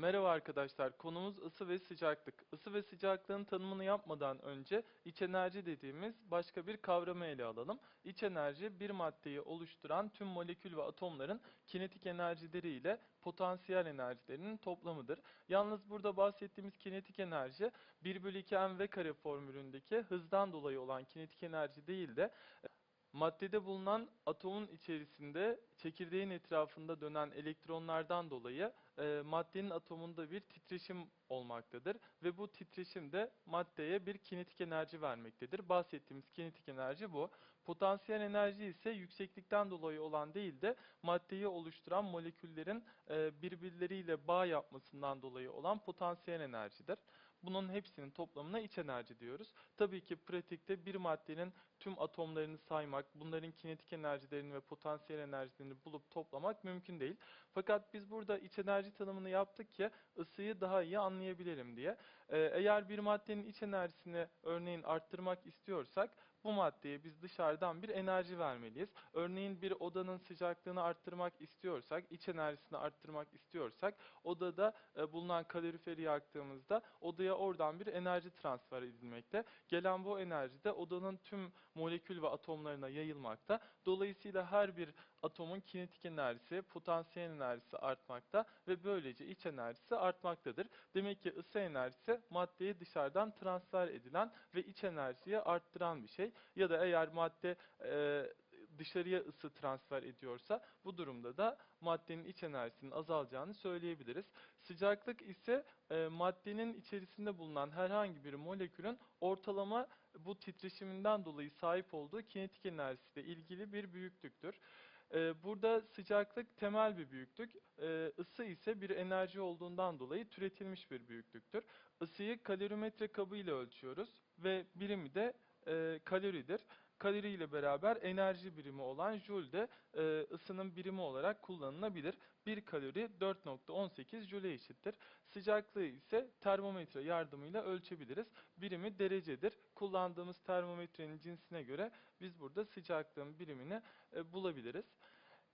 Merhaba arkadaşlar. Konumuz ısı ve sıcaklık. Isı ve sıcaklığın tanımını yapmadan önce iç enerji dediğimiz başka bir kavramı ele alalım. İç enerji bir maddeyi oluşturan tüm molekül ve atomların kinetik enerjileri ile potansiyel enerjilerinin toplamıdır. Yalnız burada bahsettiğimiz kinetik enerji 1 bölü 2 mv kare formülündeki hızdan dolayı olan kinetik enerji değil de Maddede bulunan atomun içerisinde çekirdeğin etrafında dönen elektronlardan dolayı e, maddenin atomunda bir titreşim olmaktadır ve bu titreşim de maddeye bir kinetik enerji vermektedir. Bahsettiğimiz kinetik enerji bu. Potansiyel enerji ise yükseklikten dolayı olan değil de maddeyi oluşturan moleküllerin e, birbirleriyle bağ yapmasından dolayı olan potansiyel enerjidir. Bunun hepsinin toplamına iç enerji diyoruz. Tabii ki pratikte bir maddenin tüm atomlarını saymak, bunların kinetik enerjilerini ve potansiyel enerjilerini bulup toplamak mümkün değil. Fakat biz burada iç enerji tanımını yaptık ki ısıyı daha iyi anlayabilelim diye. Ee, eğer bir maddenin iç enerjisini örneğin arttırmak istiyorsak bu maddeye biz dışarıdan bir enerji vermeliyiz. Örneğin bir odanın sıcaklığını arttırmak istiyorsak, iç enerjisini arttırmak istiyorsak odada e, bulunan kaloriferi yaktığımızda odaya oradan bir enerji transfer edilmekte. Gelen bu enerji de odanın tüm molekül ve atomlarına yayılmakta. Dolayısıyla her bir atomun kinetik enerjisi, potansiyel enerjisi artmakta ve böylece iç enerjisi artmaktadır. Demek ki ısı enerjisi maddeye dışarıdan transfer edilen ve iç enerjiyi arttıran bir şey. Ya da eğer madde e, dışarıya ısı transfer ediyorsa bu durumda da maddenin iç enerjisinin azalacağını söyleyebiliriz. Sıcaklık ise e, maddenin içerisinde bulunan herhangi bir molekülün ortalama bu titreşiminden dolayı sahip olduğu kinetik enerjisiyle ilgili bir büyüklüktür. E, burada sıcaklık temel bir büyüklük, e, ısı ise bir enerji olduğundan dolayı türetilmiş bir büyüklüktür. Isıyı kalorimetre kabı ile ölçüyoruz ve birimi de e, kaloridir. Kalori ile beraber enerji birimi olan joule de e, ısının birimi olarak kullanılabilir. 1 kalori 4.18 joule eşittir. Sıcaklığı ise termometre yardımıyla ölçebiliriz. Birimi derecedir. Kullandığımız termometrenin cinsine göre biz burada sıcaklığın birimini e, bulabiliriz.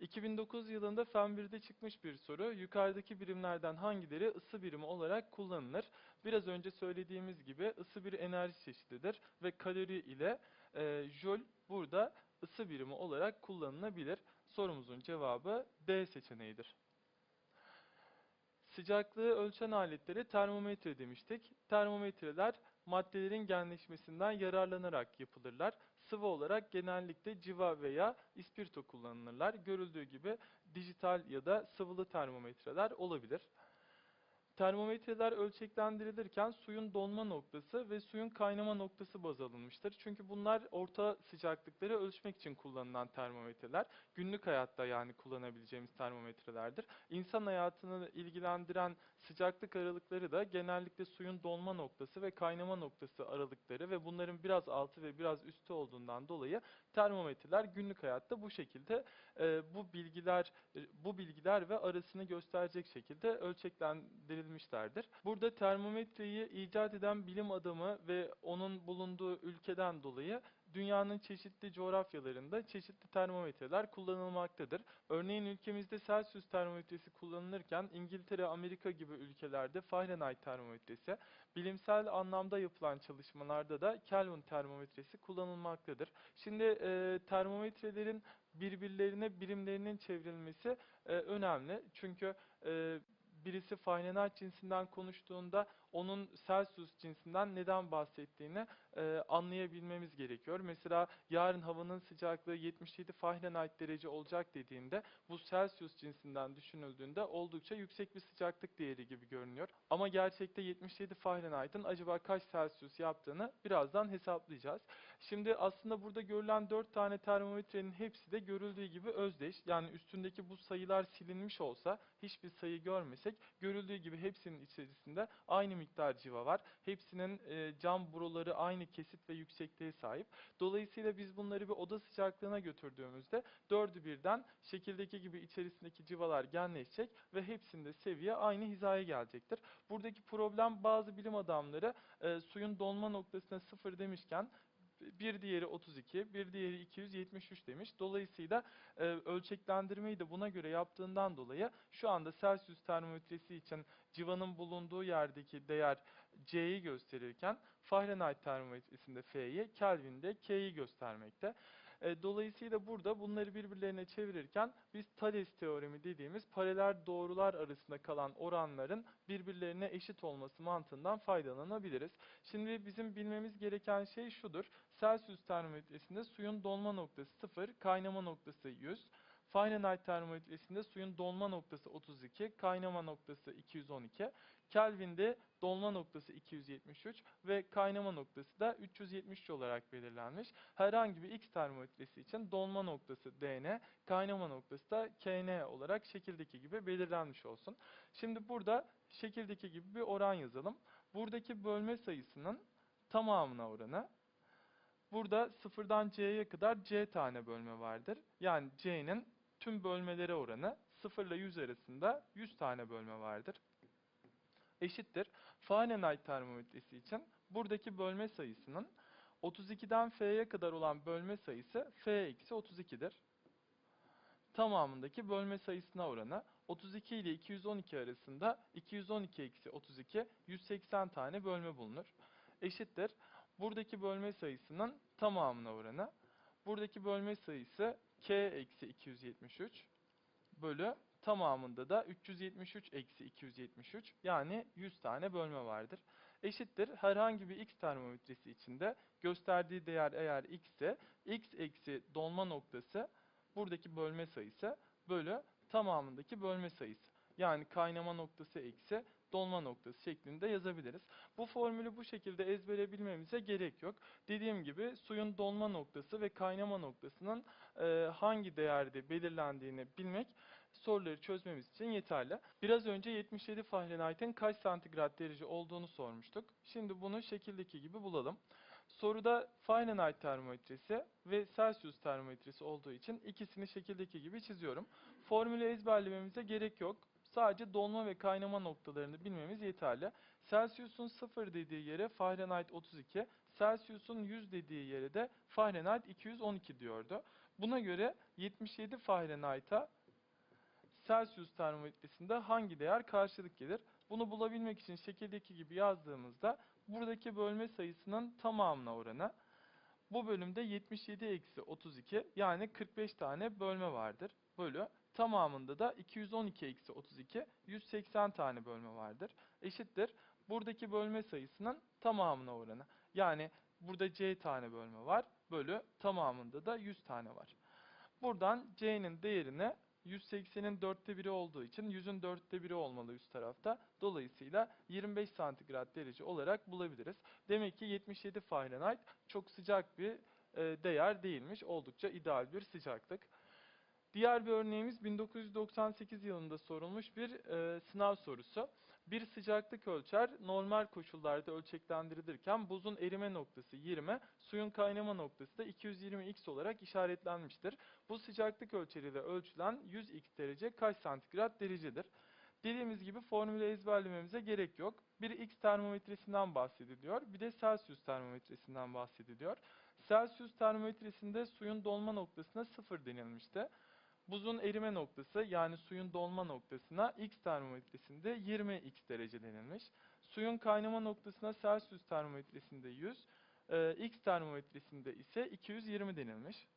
2009 yılında Fen 1'de çıkmış bir soru. Yukarıdaki birimlerden hangileri ısı birimi olarak kullanılır? Biraz önce söylediğimiz gibi ısı bir enerji çeşididir ve kalori ile e, joule burada ısı birimi olarak kullanılabilir. Sorumuzun cevabı D seçeneğidir. Sıcaklığı ölçen aletleri termometre demiştik. Termometreler maddelerin genleşmesinden yararlanarak yapılırlar. Sıvı olarak genellikle civa veya ispirto kullanılırlar. Görüldüğü gibi dijital ya da sıvılı termometreler olabilir. Termometreler ölçeklendirilirken suyun donma noktası ve suyun kaynama noktası baz alınmıştır. Çünkü bunlar orta sıcaklıkları ölçmek için kullanılan termometreler. Günlük hayatta yani kullanabileceğimiz termometrelerdir. İnsan hayatını ilgilendiren sıcaklık aralıkları da genellikle suyun donma noktası ve kaynama noktası aralıkları ve bunların biraz altı ve biraz üstü olduğundan dolayı termometreler günlük hayatta bu şekilde e, bu bilgiler bu bilgiler ve arasını gösterecek şekilde ölçeklendirilmiştir verilmişlerdir. Burada termometreyi icat eden bilim adamı ve onun bulunduğu ülkeden dolayı dünyanın çeşitli coğrafyalarında çeşitli termometreler kullanılmaktadır. Örneğin ülkemizde Celsius termometresi kullanılırken İngiltere, Amerika gibi ülkelerde Fahrenheit termometresi, bilimsel anlamda yapılan çalışmalarda da Kelvin termometresi kullanılmaktadır. Şimdi e, termometrelerin birbirlerine birimlerinin çevrilmesi e, önemli. Çünkü e, birisi Fahrenheit cinsinden konuştuğunda onun Celsius cinsinden neden bahsettiğini e, anlayabilmemiz gerekiyor. Mesela yarın havanın sıcaklığı 77 Fahrenheit derece olacak dediğinde bu Celsius cinsinden düşünüldüğünde oldukça yüksek bir sıcaklık değeri gibi görünüyor. Ama gerçekte 77 Fahrenheit'ın acaba kaç Celsius yaptığını birazdan hesaplayacağız. Şimdi aslında burada görülen 4 tane termometrenin hepsi de görüldüğü gibi özdeş. Yani üstündeki bu sayılar silinmiş olsa hiçbir sayı görmesek görüldüğü gibi hepsinin içerisinde aynı miktar civa var. Hepsinin e, cam boruları aynı kesit ve yüksekliğe sahip. Dolayısıyla biz bunları bir oda sıcaklığına götürdüğümüzde dördü birden şekildeki gibi içerisindeki civalar genleşecek ve hepsinde seviye aynı hizaya gelecektir. Buradaki problem bazı bilim adamları e, suyun donma noktasına sıfır demişken bir diğeri 32, bir diğeri 273 demiş. Dolayısıyla e, ölçeklendirmeyi de buna göre yaptığından dolayı şu anda Celsius termometresi için civanın bulunduğu yerdeki değer C'yi gösterirken Fahrenheit termometresinde F'yi, Kelvin'de K'yi göstermekte. E, dolayısıyla burada bunları birbirlerine çevirirken biz Thales teoremi dediğimiz paralel doğrular arasında kalan oranların birbirlerine eşit olması mantığından faydalanabiliriz. Şimdi bizim bilmemiz gereken şey şudur. Celsius termometresinde suyun donma noktası 0, kaynama noktası 100. Fahrenheit termometresinde suyun donma noktası 32, kaynama noktası 212. Kelvin'de donma noktası 273 ve kaynama noktası da 373 olarak belirlenmiş. Herhangi bir X termometresi için donma noktası DN, kaynama noktası da KN olarak şekildeki gibi belirlenmiş olsun. Şimdi burada şekildeki gibi bir oran yazalım. Buradaki bölme sayısının tamamına oranı. Burada sıfırdan C'ye kadar C tane bölme vardır. Yani C'nin tüm bölmelere oranı 0 ile 100 arasında 100 tane bölme vardır. Eşittir. Fahrenheit termometresi için buradaki bölme sayısının 32'den F'ye kadar olan bölme sayısı F eksi 32'dir. Tamamındaki bölme sayısına oranı 32 ile 212 arasında 212 eksi 32 180 tane bölme bulunur. Eşittir. Buradaki bölme sayısının tamamına oranı. Buradaki bölme sayısı k eksi 273 bölü tamamında da 373 eksi 273 yani 100 tane bölme vardır. Eşittir herhangi bir x termometresi içinde gösterdiği değer eğer x ise x eksi donma noktası buradaki bölme sayısı bölü tamamındaki bölme sayısı. Yani kaynama noktası eksi dolma noktası şeklinde yazabiliriz. Bu formülü bu şekilde ezbere bilmemize gerek yok. Dediğim gibi suyun dolma noktası ve kaynama noktasının e, hangi değerde belirlendiğini bilmek soruları çözmemiz için yeterli. Biraz önce 77 Fahrenheit'in kaç santigrat derece olduğunu sormuştuk. Şimdi bunu şekildeki gibi bulalım. Soruda Fahrenheit termometresi ve Celsius termometresi olduğu için ikisini şekildeki gibi çiziyorum. Formülü ezberlememize gerek yok. Sadece donma ve kaynama noktalarını bilmemiz yeterli. Celsius'un 0 dediği yere Fahrenheit 32, Celsius'un 100 dediği yere de Fahrenheit 212 diyordu. Buna göre 77 Fahrenheit'a Celsius termometresinde hangi değer karşılık gelir? Bunu bulabilmek için şekildeki gibi yazdığımızda buradaki bölme sayısının tamamına oranı bu bölümde 77 eksi 32 yani 45 tane bölme vardır. Bölü tamamında da 212 eksi 32 180 tane bölme vardır. Eşittir. Buradaki bölme sayısının tamamına oranı. Yani burada C tane bölme var. Bölü tamamında da 100 tane var. Buradan C'nin değerini 180'in dörtte biri olduğu için 100'ün dörtte biri olmalı üst tarafta. Dolayısıyla 25 santigrat derece olarak bulabiliriz. Demek ki 77 Fahrenheit çok sıcak bir e, değer değilmiş. Oldukça ideal bir sıcaklık. Diğer bir örneğimiz 1998 yılında sorulmuş bir e, sınav sorusu. Bir sıcaklık ölçer normal koşullarda ölçeklendirilirken buzun erime noktası 20, suyun kaynama noktası da 220x olarak işaretlenmiştir. Bu sıcaklık ölçeriyle ölçülen 100x derece kaç santigrat derecedir? Dediğimiz gibi formülü ezberlememize gerek yok. Bir X termometresinden bahsediliyor, bir de Celsius termometresinden bahsediliyor. Celsius termometresinde suyun dolma noktasına 0 denilmişti. Buzun erime noktası yani suyun dolma noktasına X termometresinde 20x derece denilmiş. Suyun kaynama noktasına Celsius termometresinde 100, e, X termometresinde ise 220 denilmiş.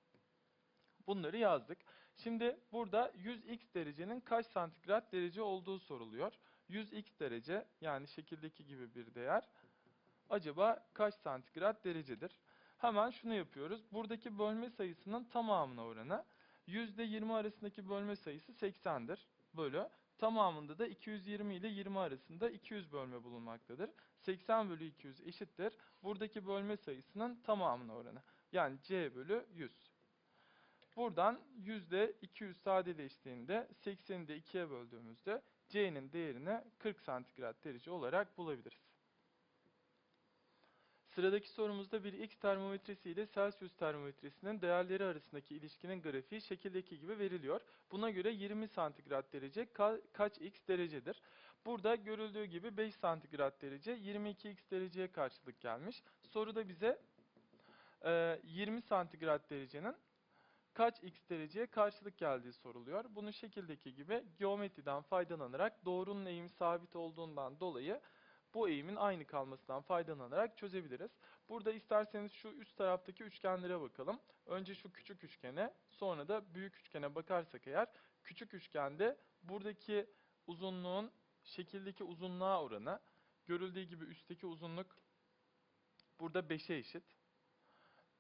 Bunları yazdık. Şimdi burada 100x derecenin kaç santigrat derece olduğu soruluyor. 100x derece yani şekildeki gibi bir değer acaba kaç santigrat derecedir? Hemen şunu yapıyoruz. Buradaki bölme sayısının tamamına oranı %20 arasındaki bölme sayısı 80'dir. Bölü tamamında da 220 ile 20 arasında 200 bölme bulunmaktadır. 80 bölü 200 eşittir. Buradaki bölme sayısının tamamına oranı. Yani C bölü 100. Buradan yüzde 200 sadeleştiğinde 80'i de 2'ye böldüğümüzde C'nin değerini 40 santigrat derece olarak bulabiliriz. Sıradaki sorumuzda bir X termometresi ile Celsius termometresinin değerleri arasındaki ilişkinin grafiği şekildeki gibi veriliyor. Buna göre 20 santigrat derece ka- kaç X derecedir? Burada görüldüğü gibi 5 santigrat derece 22 X dereceye karşılık gelmiş. Soruda bize e, 20 santigrat derecenin kaç x dereceye karşılık geldiği soruluyor. Bunu şekildeki gibi geometriden faydalanarak doğrunun eğimi sabit olduğundan dolayı bu eğimin aynı kalmasından faydalanarak çözebiliriz. Burada isterseniz şu üst taraftaki üçgenlere bakalım. Önce şu küçük üçgene, sonra da büyük üçgene bakarsak eğer, küçük üçgende buradaki uzunluğun şekildeki uzunluğa oranı, görüldüğü gibi üstteki uzunluk burada 5'e eşit.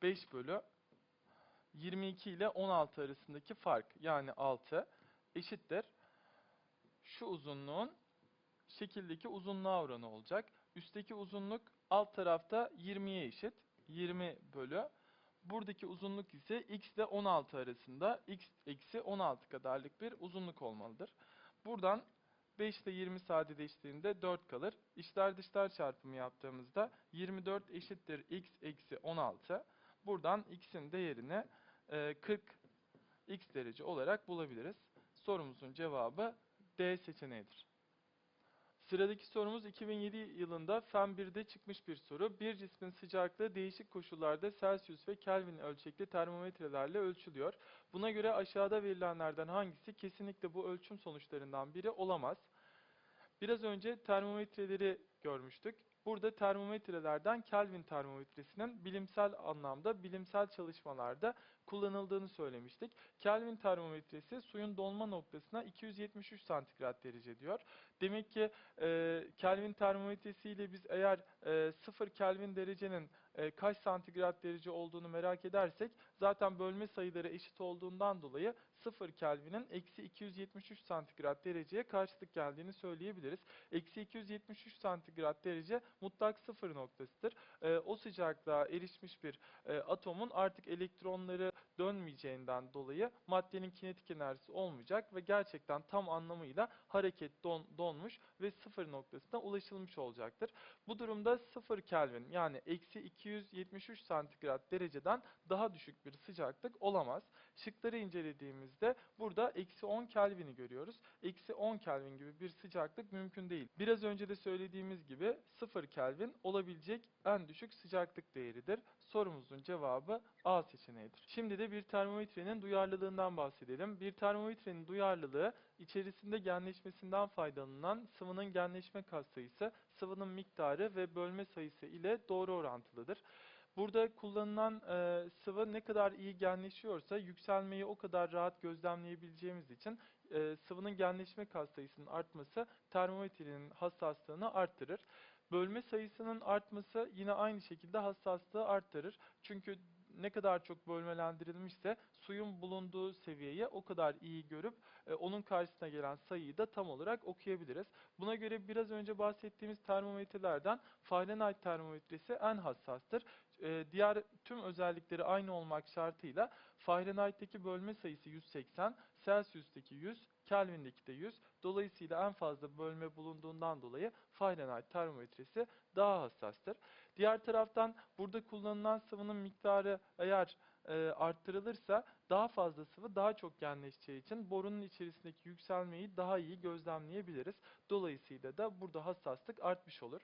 5 bölü 22 ile 16 arasındaki fark yani 6 eşittir. Şu uzunluğun şekildeki uzunluğa oranı olacak. Üstteki uzunluk alt tarafta 20'ye eşit. 20 bölü. Buradaki uzunluk ise x ile 16 arasında x eksi 16 kadarlık bir uzunluk olmalıdır. Buradan 5 ile 20 sadeleştiğinde 4 kalır. İçler dışlar çarpımı yaptığımızda 24 eşittir x eksi 16. Buradan x'in değerini e, 40 x derece olarak bulabiliriz. Sorumuzun cevabı D seçeneğidir. Sıradaki sorumuz 2007 yılında Fen 1'de çıkmış bir soru. Bir cismin sıcaklığı değişik koşullarda Celsius ve Kelvin ölçekli termometrelerle ölçülüyor. Buna göre aşağıda verilenlerden hangisi kesinlikle bu ölçüm sonuçlarından biri olamaz? Biraz önce termometreleri görmüştük. Burada termometrelerden Kelvin termometresinin bilimsel anlamda, bilimsel çalışmalarda kullanıldığını söylemiştik. Kelvin termometresi suyun donma noktasına 273 santigrat derece diyor. Demek ki e, Kelvin termometresiyle biz eğer e, 0 Kelvin derecenin e, kaç santigrat derece olduğunu merak edersek zaten bölme sayıları eşit olduğundan dolayı 0 Kelvin'in eksi 273 santigrat dereceye karşılık geldiğini söyleyebiliriz. Eksi 273 santigrat derece mutlak sıfır noktasıdır. E, o sıcaklığa erişmiş bir e, atomun artık elektronları dönmeyeceğinden dolayı maddenin kinetik enerjisi olmayacak ve gerçekten tam anlamıyla hareket don, donmuş ve sıfır noktasına ulaşılmış olacaktır. Bu durumda 0 Kelvin yani eksi 273 santigrat dereceden daha düşük bir sıcaklık olamaz. Şıkları incelediğimizde burada eksi 10 Kelvin'i görüyoruz. Eksi 10 Kelvin gibi bir sıcaklık mümkün değil. Biraz önce de söylediğimiz gibi 0 Kelvin olabilecek en düşük sıcaklık değeridir. Sorumuzun cevabı A seçeneğidir. Şimdi de bir termometrenin duyarlılığından bahsedelim. Bir termometrenin duyarlılığı içerisinde genleşmesinden faydalanan sıvının genleşme katsayısı, sıvının miktarı ve bölme sayısı ile doğru orantılıdır. Burada kullanılan e, sıvı ne kadar iyi genleşiyorsa yükselmeyi o kadar rahat gözlemleyebileceğimiz için e, sıvının genleşme katsayısının artması termometrenin hassaslığını arttırır. Bölme sayısının artması yine aynı şekilde hassaslığı arttırır. Çünkü ne kadar çok bölmelendirilmişse suyun bulunduğu seviyeyi o kadar iyi görüp e, onun karşısına gelen sayıyı da tam olarak okuyabiliriz. Buna göre biraz önce bahsettiğimiz termometrelerden Fahrenheit termometresi en hassastır. E, diğer tüm özellikleri aynı olmak şartıyla Fahrenheit'teki bölme sayısı 180, Celsius'taki 100, Kelvin'deki de 100. Dolayısıyla en fazla bölme bulunduğundan dolayı Fahrenheit termometresi daha hassastır. Diğer taraftan burada kullanılan sıvının miktarı eğer e, arttırılırsa daha fazla sıvı daha çok genleşeceği için borunun içerisindeki yükselmeyi daha iyi gözlemleyebiliriz. Dolayısıyla da burada hassaslık artmış olur.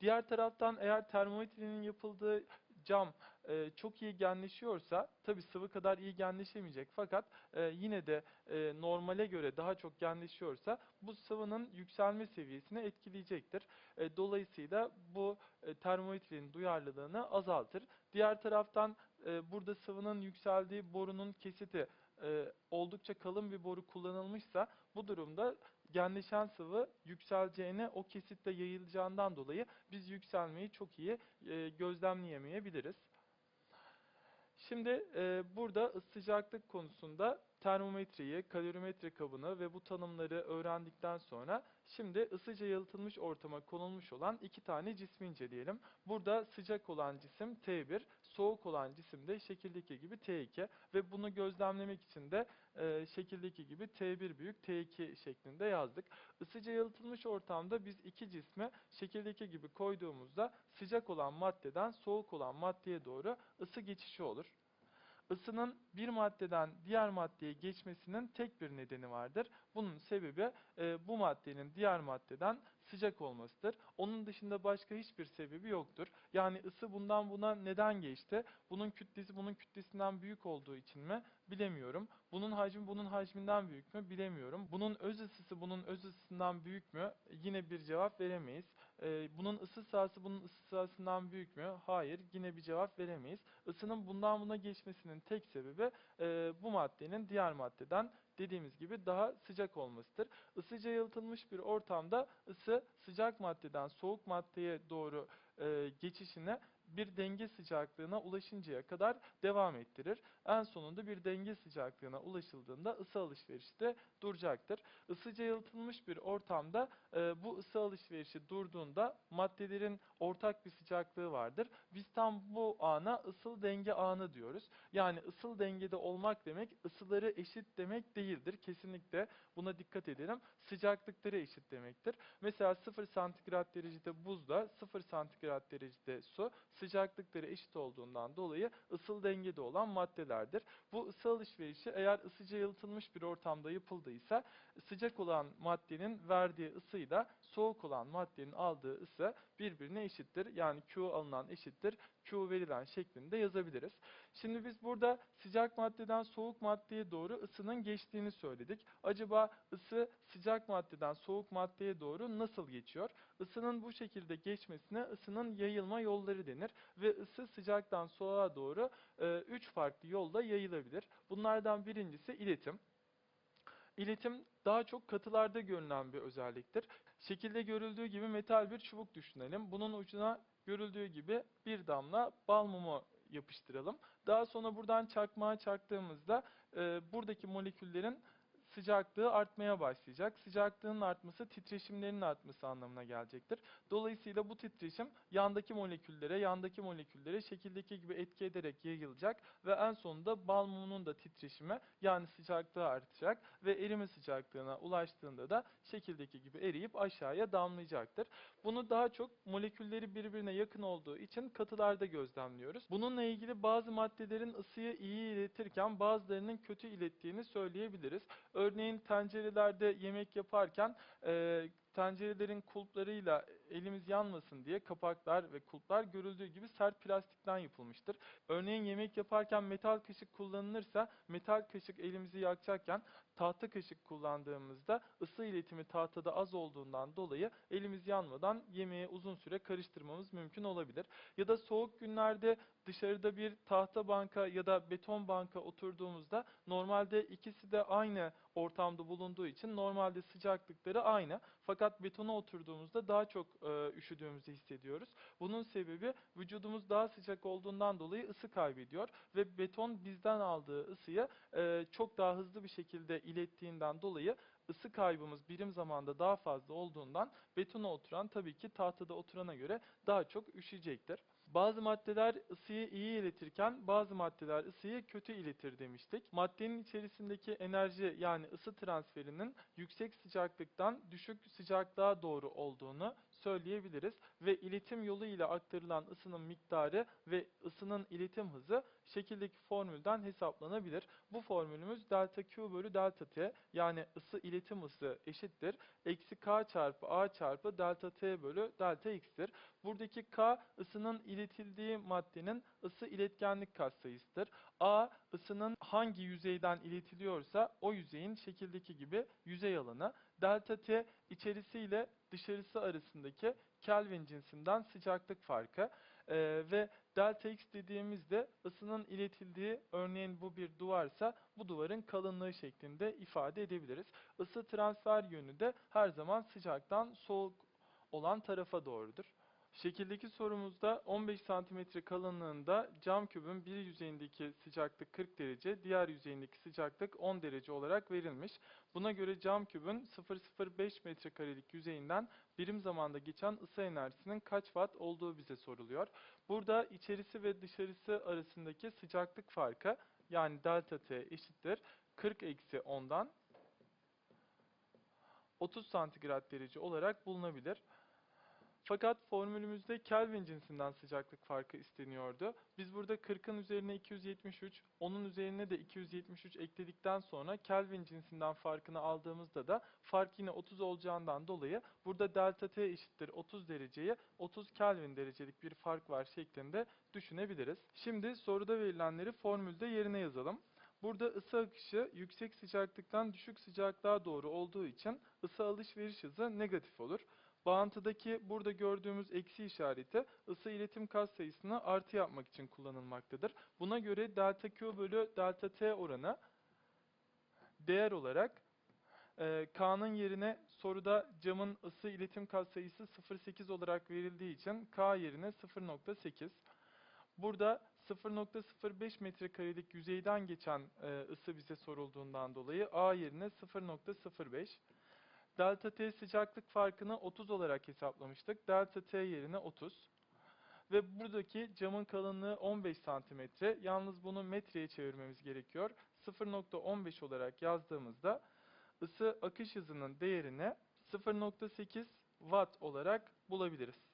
Diğer taraftan eğer termometrenin yapıldığı cam e, çok iyi genleşiyorsa tabi sıvı kadar iyi genleşemeyecek fakat e, yine de e, normale göre daha çok genleşiyorsa bu sıvının yükselme seviyesini etkileyecektir. E, dolayısıyla bu e, termometrenin duyarlılığını azaltır. Diğer taraftan e, burada sıvının yükseldiği borunun kesiti e, oldukça kalın bir boru kullanılmışsa bu durumda genleşen sıvı yükseleceğine o kesitte yayılacağından dolayı biz yükselmeyi çok iyi e, gözlemleyemeyebiliriz. Şimdi e, burada sıcaklık konusunda termometreyi, kalorimetre kabını ve bu tanımları öğrendikten sonra şimdi ısıca yalıtılmış ortama konulmuş olan iki tane cismi inceleyelim. Burada sıcak olan cisim T1, soğuk olan cisim de şekildeki gibi T2 ve bunu gözlemlemek için de e, şekildeki gibi T1 büyük T2 şeklinde yazdık. Isıca yalıtılmış ortamda biz iki cismi şekildeki gibi koyduğumuzda sıcak olan maddeden soğuk olan maddeye doğru ısı geçişi olur. Isının bir maddeden diğer maddeye geçmesinin tek bir nedeni vardır. Bunun sebebi e, bu maddenin diğer maddeden sıcak olmasıdır. Onun dışında başka hiçbir sebebi yoktur. Yani ısı bundan buna neden geçti? Bunun kütlesi bunun kütlesinden büyük olduğu için mi? Bilemiyorum. Bunun hacmi bunun hacminden büyük mü? Bilemiyorum. Bunun öz ısısı bunun öz ısısından büyük mü? Yine bir cevap veremeyiz. Ee, bunun ısı sahası bunun ısı sahasından büyük mü? Hayır. Yine bir cevap veremeyiz. Isının bundan buna geçmesinin tek sebebi e, bu maddenin diğer maddeden dediğimiz gibi daha sıcak olmasıdır. Isıca yalıtılmış bir ortamda ısı sıcak maddeden soğuk maddeye doğru e, geçişine bir denge sıcaklığına ulaşıncaya kadar devam ettirir. En sonunda bir denge sıcaklığına ulaşıldığında ısı alışverişi de duracaktır. Isıca yalıtılmış bir ortamda e, bu ısı alışverişi durduğunda maddelerin ortak bir sıcaklığı vardır. Biz tam bu ana ısıl denge anı diyoruz. Yani ısıl dengede olmak demek ısıları eşit demek değildir. Kesinlikle buna dikkat edelim. Sıcaklıkları eşit demektir. Mesela 0 santigrat derecede buzla 0 santigrat derecede su sıcaklıkları eşit olduğundan dolayı ısıl dengede olan maddelerdir. Bu ısı alışverişi eğer ısıca yalıtılmış bir ortamda yapıldıysa sıcak olan maddenin verdiği ısıyla soğuk olan maddenin aldığı ısı birbirine eşittir. Yani Q alınan eşittir Q verilen şeklinde yazabiliriz. Şimdi biz burada sıcak maddeden soğuk maddeye doğru ısının geçtiğini söyledik. Acaba ısı sıcak maddeden soğuk maddeye doğru nasıl geçiyor? Isının bu şekilde geçmesine ısının yayılma yolları denir ve ısı sıcaktan soğuğa doğru 3 farklı yolda yayılabilir. Bunlardan birincisi iletim. İletim daha çok katılarda görülen bir özelliktir. Şekilde görüldüğü gibi metal bir çubuk düşünelim. Bunun ucuna görüldüğü gibi bir damla bal mumu yapıştıralım. Daha sonra buradan çakmağa çaktığımızda e, buradaki moleküllerin sıcaklığı artmaya başlayacak. Sıcaklığın artması titreşimlerin artması anlamına gelecektir. Dolayısıyla bu titreşim yandaki moleküllere, yandaki moleküllere şekildeki gibi etki ederek yayılacak ve en sonunda bal mumunun da titreşimi yani sıcaklığı artacak ve erime sıcaklığına ulaştığında da şekildeki gibi eriyip aşağıya damlayacaktır. Bunu daha çok molekülleri birbirine yakın olduğu için katılarda gözlemliyoruz. Bununla ilgili bazı maddelerin ısıyı iyi iletirken bazılarının kötü ilettiğini söyleyebiliriz. Örneğin tencerelerde yemek yaparken e, tencerelerin kulplarıyla elimiz yanmasın diye kapaklar ve kulplar görüldüğü gibi sert plastikten yapılmıştır. Örneğin yemek yaparken metal kaşık kullanılırsa metal kaşık elimizi yakacakken tahta kaşık kullandığımızda ısı iletimi tahtada az olduğundan dolayı elimiz yanmadan yemeği uzun süre karıştırmamız mümkün olabilir. Ya da soğuk günlerde dışarıda bir tahta banka ya da beton banka oturduğumuzda normalde ikisi de aynı ortamda bulunduğu için normalde sıcaklıkları aynı. Fakat betona oturduğumuzda daha çok e, üşüdüğümüzü hissediyoruz. Bunun sebebi vücudumuz daha sıcak olduğundan dolayı ısı kaybediyor ve beton bizden aldığı ısıyı e, çok daha hızlı bir şekilde ilettiğinden dolayı ısı kaybımız birim zamanda daha fazla olduğundan betona oturan tabii ki tahtada oturana göre daha çok üşüyecektir. Bazı maddeler ısıyı iyi iletirken bazı maddeler ısıyı kötü iletir demiştik. Maddenin içerisindeki enerji yani ısı transferinin yüksek sıcaklıktan düşük sıcaklığa doğru olduğunu söyleyebiliriz ve iletim yolu ile aktarılan ısının miktarı ve ısının iletim hızı şekildeki formülden hesaplanabilir. Bu formülümüz delta Q bölü delta T yani ısı iletim ısı eşittir. Eksi K çarpı A çarpı delta T bölü delta X'tir. Buradaki K ısının iletildiği maddenin ısı iletkenlik katsayısıdır. A ısının hangi yüzeyden iletiliyorsa o yüzeyin şekildeki gibi yüzey alanı. Delta T içerisiyle dışarısı arasındaki Kelvin cinsinden sıcaklık farkı ee, ve delta X dediğimizde ısının iletildiği örneğin bu bir duvarsa bu duvarın kalınlığı şeklinde ifade edebiliriz. Isı transfer yönü de her zaman sıcaktan soğuk olan tarafa doğrudur. Şekildeki sorumuzda 15 cm kalınlığında cam kübün bir yüzeyindeki sıcaklık 40 derece, diğer yüzeyindeki sıcaklık 10 derece olarak verilmiş. Buna göre cam kübün 0,05 metrekarelik yüzeyinden birim zamanda geçen ısı enerjisinin kaç watt olduğu bize soruluyor. Burada içerisi ve dışarısı arasındaki sıcaklık farkı yani delta T eşittir 40 eksi 10'dan 30 santigrat derece olarak bulunabilir. Fakat formülümüzde Kelvin cinsinden sıcaklık farkı isteniyordu. Biz burada 40'ın üzerine 273, onun üzerine de 273 ekledikten sonra Kelvin cinsinden farkını aldığımızda da fark yine 30 olacağından dolayı burada delta T eşittir 30 dereceye 30 Kelvin derecelik bir fark var şeklinde düşünebiliriz. Şimdi soruda verilenleri formülde yerine yazalım. Burada ısı akışı yüksek sıcaklıktan düşük sıcaklığa doğru olduğu için ısı alışveriş hızı negatif olur. Bağıntıdaki burada gördüğümüz eksi işareti ısı iletim katsayısını artı yapmak için kullanılmaktadır. Buna göre delta Q bölü delta T oranı değer olarak e, K'nın yerine soruda camın ısı iletim katsayısı 0.8 olarak verildiği için K yerine 0.8. Burada 0.05 metrekarelik yüzeyden geçen e, ısı bize sorulduğundan dolayı A yerine 0.05. Delta T sıcaklık farkını 30 olarak hesaplamıştık. Delta T yerine 30. Ve buradaki camın kalınlığı 15 santimetre. Yalnız bunu metreye çevirmemiz gerekiyor. 0.15 olarak yazdığımızda ısı akış hızının değerini 0.8 watt olarak bulabiliriz.